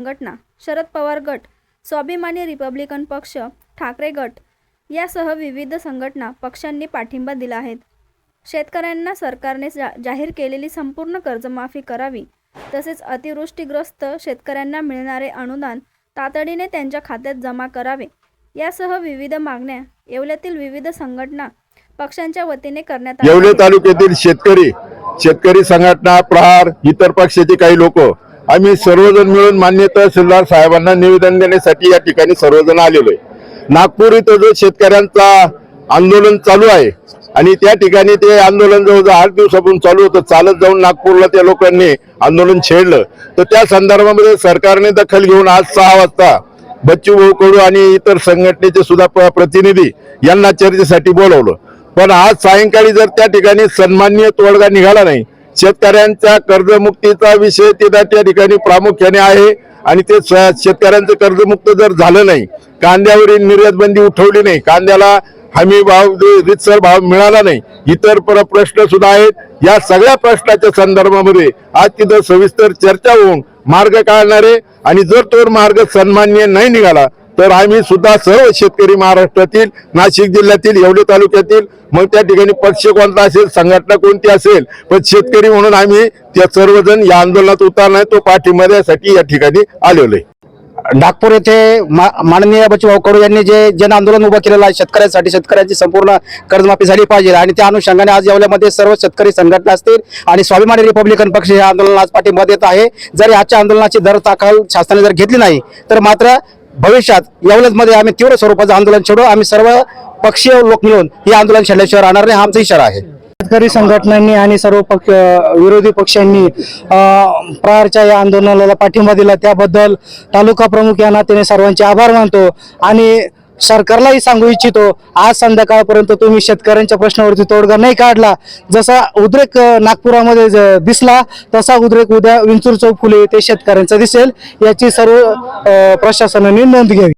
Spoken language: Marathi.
संघटना शरद पवार गट स्वाभिमानी रिपब्लिकन पक्ष ठाकरे गट यासह विविध संघटना पक्षांनी पाठिंबा दिला आहे. शेतकऱ्यांना सरकारने जा जाहीर केलेली संपूर्ण कर्जमाफी करावी तसेच अतिवृष्टीग्रस्त शेतकऱ्यांना मिळणारे अनुदान तातडीने त्यांच्या खात्यात जमा करावे यासह विविध मागण्या येवल्यातील विविध संघटना पक्षांच्या वतीने करण्यात येवले तालुक्यातील शेतकरी शेतकरी संघटना प्रहार इतर पक्षाचे काही लोक आम्ही सर्वजण मिळून मान्यता सरदार साहेबांना निवेदन देण्यासाठी या ठिकाणी सर्वजण आलेलो आहे. नागपूर इथं जो शेतकऱ्यांचा आंदोलन चालू आहे आणि त्या ठिकाणी ते आंदोलन जवळजवळ आठ दिवसापासून चालू होतं चालत जाऊन नागपूरला त्या लोकांनी आंदोलन छेडलं. तर त्या संदर्भामध्ये सरकारने दखल घेऊन आज सहा वाजता बच्चू भाऊ कडू आणि इतर संघटनेचे सुद्धा प- प्रतिनिधी यांना चर्चेसाठी बोलवलं. पण आज सायंकाळी जर त्या ठिकाणी सन्मान्य तोडगा निघाला नाही शेतकऱ्यांच्या कर्जमुक्तीचा विषय तिथं त्या ठिकाणी प्रामुख्याने आहे. आणि ते शेतकऱ्यांचं कर्जमुक्त जर झालं नाही कांद्यावरील निर्यात बंदी उठवली नाही कांद्याला हमी भाव रितसर भाव मिळाला नाही इतर पर प्रश्न सुद्धा आहेत. या सगळ्या प्रश्नाच्या संदर्भामध्ये आज तिथं सविस्तर चर्चा होऊन मार्ग काढणारे आणि जर तो मार्ग सन्मान्य नाही निघाला तर आम्ही सुद्धा सर्व शेतकरी महाराष्ट्रातील नाशिक जिल्ह्यातील येवले तालुक्यातील मग त्या ठिकाणी पक्ष कोणता असेल संघटना कोणती असेल पण शेतकरी म्हणून आम्ही त्या सर्वजण या आंदोलनात उतरणार तो पाठिंबा देण्यासाठी या ठिकाणी आलेलो आहे. नागपूर येथे मा- माननीय बच्चूभाऊ कडू यांनी जे जन आंदोलन उभं केलेलं आहे शेतकऱ्यांसाठी शेतकऱ्यांची संपूर्ण कर्जमाफी झाली पाहिजे आणि त्या अनुषंगाने आज येवल्यामध्ये सर्व शेतकरी संघटना असतील आणि स्वाभिमानी रिपब्लिकन पक्ष या आंदोलनाला आज पाठिंबा देत आहे. जर आजच्या आंदोलनाची दर दाखल शासनाने जर घेतली नाही तर मात्र भविष्यात येवल्यामध्ये आम्ही तीव्र स्वरूपाचं आंदोलन छेडू. आम्ही सर्व पक्षीय लोक मिळून हे आंदोलन छेडल्याशिवाय राहणार नाही. हा आमचा इशारा आहे. शेतकरी संघटनांनी आणि सर्व पक्ष विरोधी पक्षांनी प्रहारच्या या आंदोलनाला पाठिंबा दिला. त्याबद्दल तालुका प्रमुख या नात्याने सर्वांचे आभार मानतो. आणि सरकारलाही सांगू इच्छितो आज संध्याकाळपर्यंत तुम्ही शेतकऱ्यांच्या प्रश्नावरती तोडगा नाही काढला. जसा उद्रेक नागपुरामध्ये ज- दिसला तसा उद्रेक उद्या विंचूर चौक फुले येथे शेतकऱ्यांचा दिसेल. याची सर्व प्रशासनाने नोंद घ्यावी.